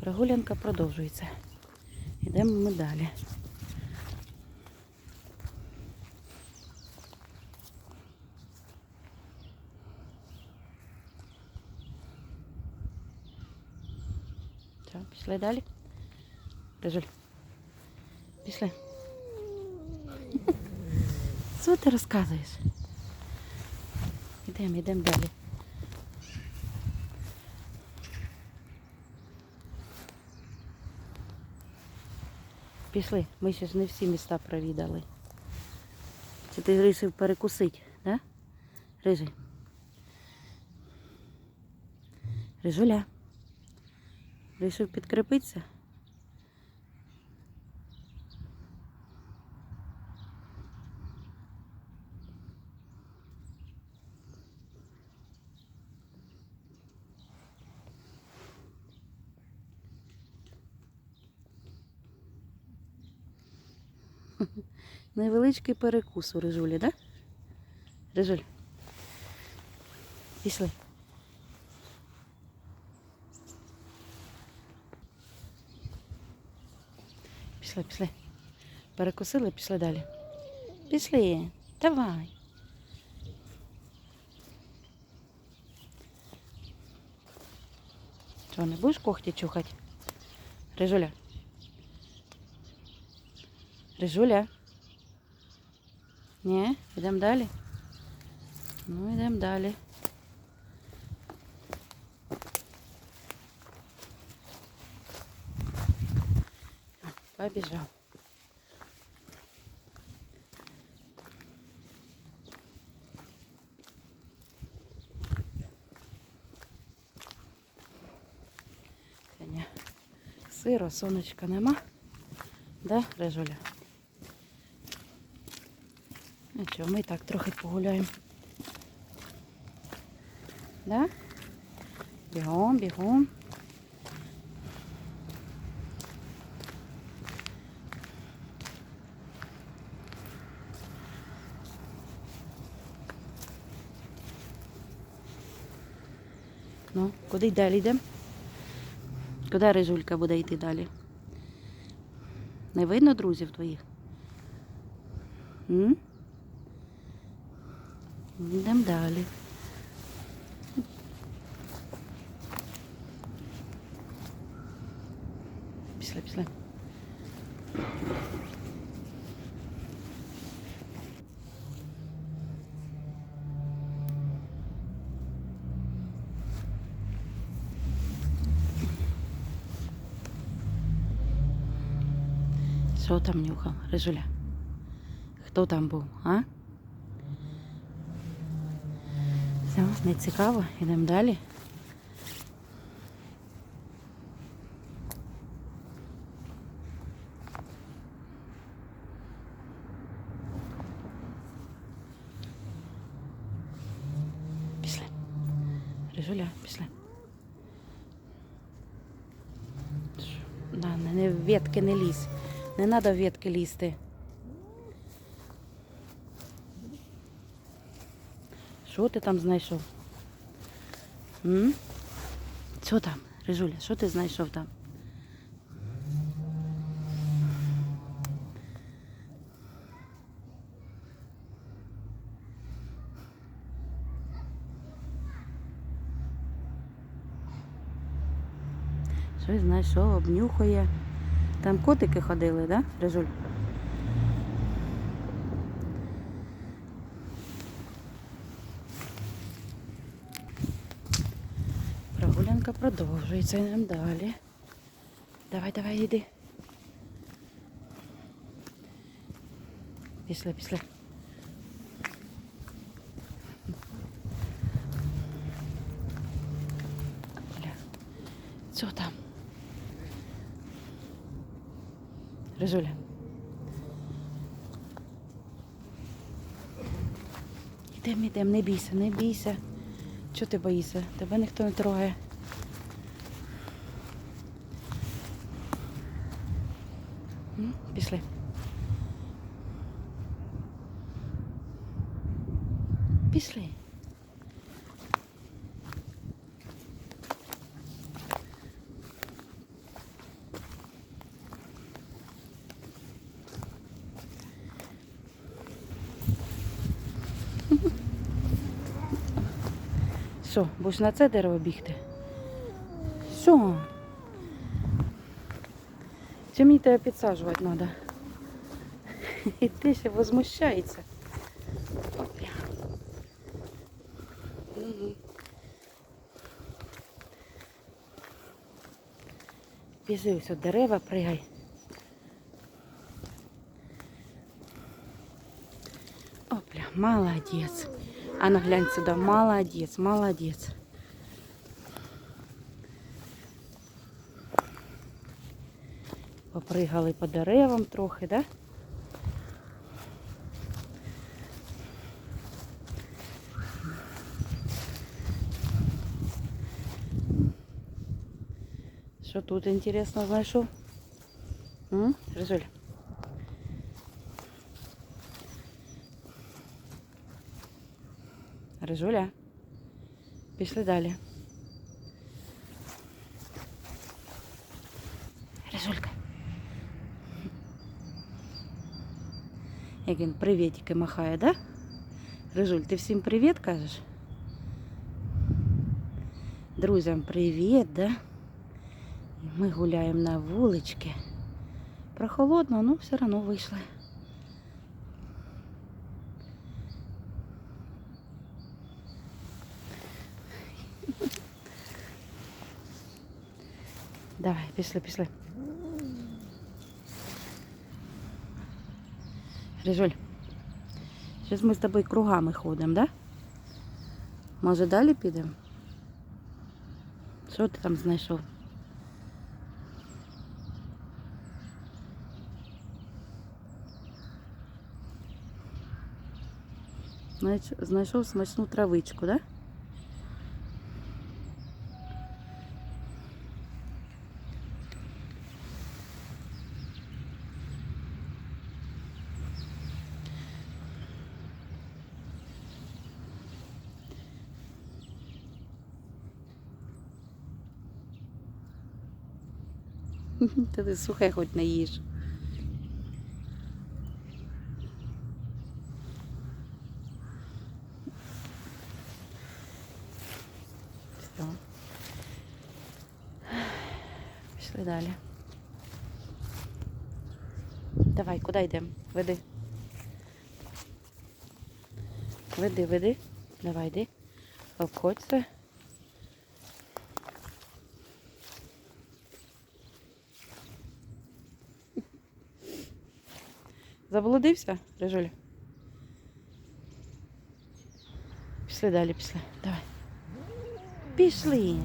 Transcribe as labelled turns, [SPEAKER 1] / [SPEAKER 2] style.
[SPEAKER 1] Прогулянка продовжується. Йдемо ми далі. Все, пішли далі. Рижуль. Пішли. Що ти розказуєш? Йдемо, йдемо далі. Пішли, ми ще ж не всі міста провідали. Чи ти вирішив перекусити, да? Рижий? Рижуля. Вирішив підкріпитися? Невеличкий перекус у Рижулі, так? Да? Рижуль. Пішли. Пішли, пішли. Перекусили, пішли далі. Пішли. Давай. Що, не будеш когті чухати? Рижуля. Рижуля. Ні, йдемо далі. Ну, йдемо далі. Побіжав. Сьогодні сиро, сонечка нема. Да, Режуля? Нічого, ми і так трохи погуляємо. Да? Бігом, бігом. Ну, куди й далі йдемо? Куди Рижулька буде йти далі? Не видно друзів твоїх? М? Йдемо далі. Пішли, пішли. Що там нюхав, Рижуля? Хто там був, а? Все, не цікаво, йдемо далі. Пішли. Рижуля, пішли. Да, не, не ветки не лізь. Не треба в ветки лізти. Що ти там знайшов? М? Що там, Рижуля, що ти знайшов там? Щось знайшов, обнюхує. Там котики ходили, да, Рижуль? Прогулянка продовжується. Йдемо далі. Давай, давай, йди. Пішли. Бля. Що там? Рижуля. Ідемо, ідемо, не бійся, не бійся. Чого ти боїшся? Тебе ніхто не трогає. М? Пішли. Пішли. Все, будеш на це дерево бігти. Все. Чи мені тебе підсаджувати треба? І ти ще возмущається. Біжи ось от дерева, пригай. Опля, молодець. А ну глянь сюди, молодець, молодець. Попригали по деревам трохи, да? Що тут інтересно знайшов? М? Рижуля. Пішли далі. Рижулька. Як він привітики махає, да? Рижуль, ти всім привіт кажеш? Друзям привіт, да? І ми гуляємо на вулички. Прохолодно, ну все одно вийшли. Давай, пішли, пішли. Рижуль, зараз ми з тобою кругами ходимо, да? Може далі підемо? Що ти там знайшов? Знайшов смачну травичку, да? Та ти сухе хоч не їж. Все. Пішли далі. Давай, куди йдемо? Веди. Веди, веди. Давай, йди. Обходь це. Заблудився, Рижуль? Пішли далі, пішли. Давай. Пішли.